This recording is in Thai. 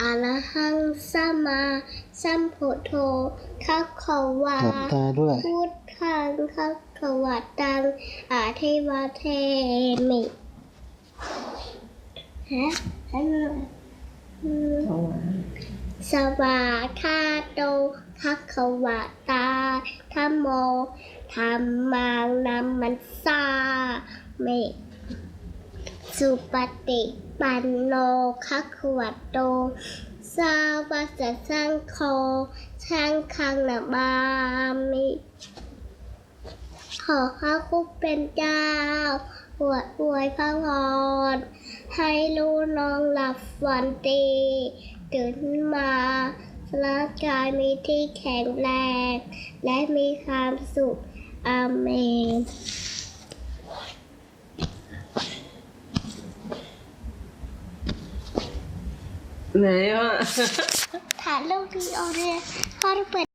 อะระหังสัมมาสัมพุทโธทักขวาหลับตาด้วย พุทธังทักขวาตังอาเทวะเทมิฮะให้มันอืมถวายสวาคาโตทักขวาตาธรรมโมธรรมังนัมมันสาเม สุปฏิปันโนคัคขวัตโตสาวกสังโฆช่างคังนาบามิขอข้าคุกเป็นเจ้าปวดอวยพระพรให้ลูกน้องหลับฝันดีตื่นมาร่างกายมีที่แข็งแรง และมีความสุขอาเมน ไหนวะ ถ่ายรูปวิดีโอเนี่ยพ่อจะเปิด